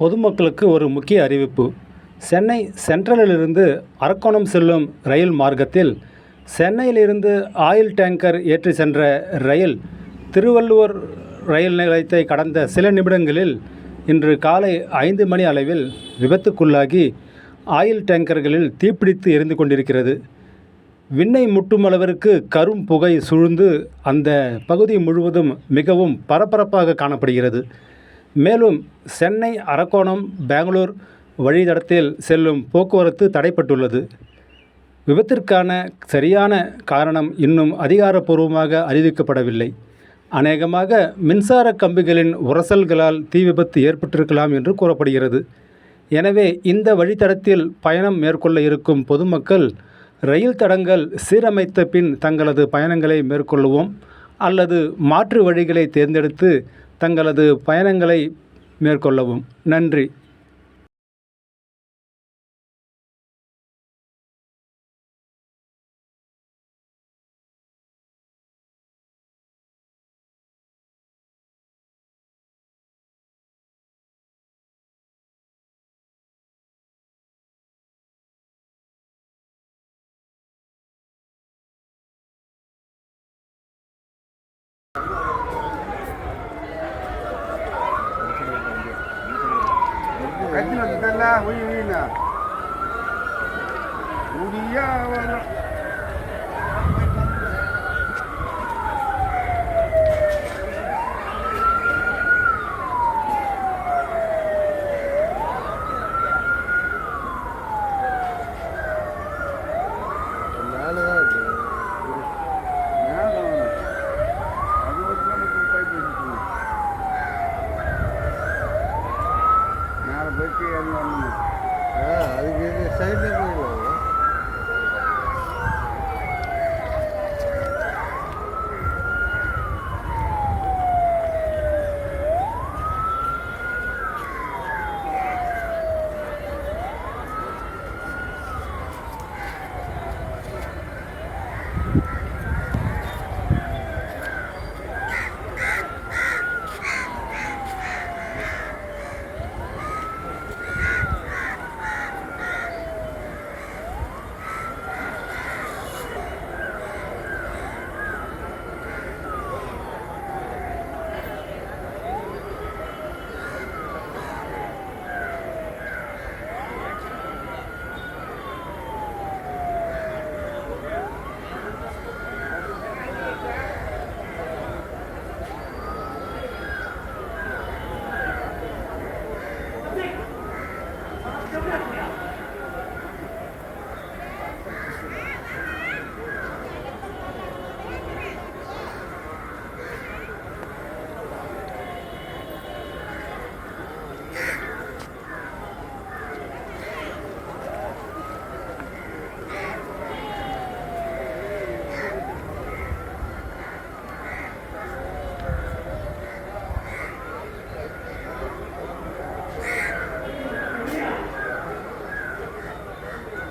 பொதுமக்களுக்கு ஒரு முக்கிய அறிவிப்பு. சென்னை சென்ட்ரலிலிருந்து அரக்கோணம் செல்லும் ரயில் மார்க்கத்தில் சென்னையிலிருந்து ஆயில் டேங்கர் ஏற்றி சென்ற ரயில் திருவள்ளுவர் ரயில் நிலையத்தை கடந்த சில நிமிடங்களில் இன்று காலை ஐந்து மணி அளவில் விபத்துக்குள்ளாகி ஆயில் டேங்கர்களில் தீப்பிடித்து எரிந்து கொண்டிருக்கிறது. விண்ணை முட்டும் அளவிற்கு கரும் புகை சூழ்ந்து அந்த பகுதி முழுவதும் மிகவும் பரபரப்பாக காணப்படுகிறது. மேலும் சென்னை அரக்கோணம் பெங்களூர் வழித்தடத்தில் செல்லும் போக்குவரத்து தடைப்பட்டுள்ளது. விபத்திற்கான சரியான காரணம் இன்னும் அதிகாரப்பூர்வமாக அறிவிக்கப்படவில்லை. அநேகமாக மின்சார கம்பிகளின் உரசல்களால் தீ விபத்து ஏற்பட்டிருக்கலாம் என்று கூறப்படுகிறது. எனவே இந்த வழித்தடத்தில் பயணம் மேற்கொள்ள இருக்கும் பொதுமக்கள் ரயில் தடங்கள் சீரமைத்த பின் தங்களது பயணங்களை மேற்கொள்ளுவோம். அல்லது மாற்று வழிகளை தேர்ந்தெடுத்து தங்களது பயணங்களை மேற்கொள்ளவும். நன்றி. Ako. அதுக்கு சைடில் போயிடலாம்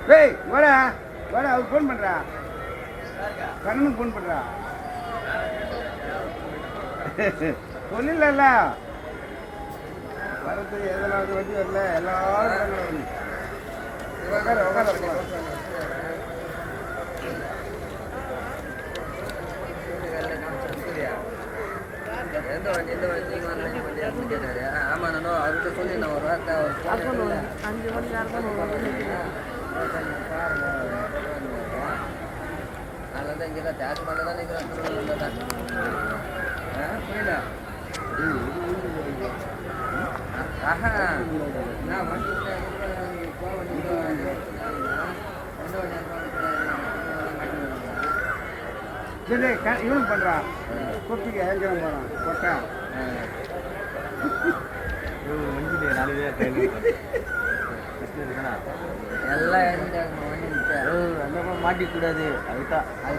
டேய் வாடா வாடா அவர் ஃபோன் பண்ணுறா கண்ணனுக்கு ஃபோன் பண்ணுறா சொல்லல வரது எதனாவது வண்டி வரல எல்லாரும். உட்கார உட்கார. எந்த வண்டி எந்த வண்டி நீங்கள் வந்து வண்டி அப்படின்னு கேட்டாரு ஆமாம் நானும் அவர்கிட்ட சொல்லி நான் ஒரு வார்த்தை அவர் அஞ்சு மணி நேரம் அதில் வந்து இங்கே தான் டேஷ் பண்ண தான் நிற்கிறேன் புரியல ஆஹா நான் வண்டி போக வண்டி எந்த வண்டி ஏற்கனவே போகிறான் கொட்டா வண்டி நிற்க மாட்டிக்கூடாது. அதுதான். அது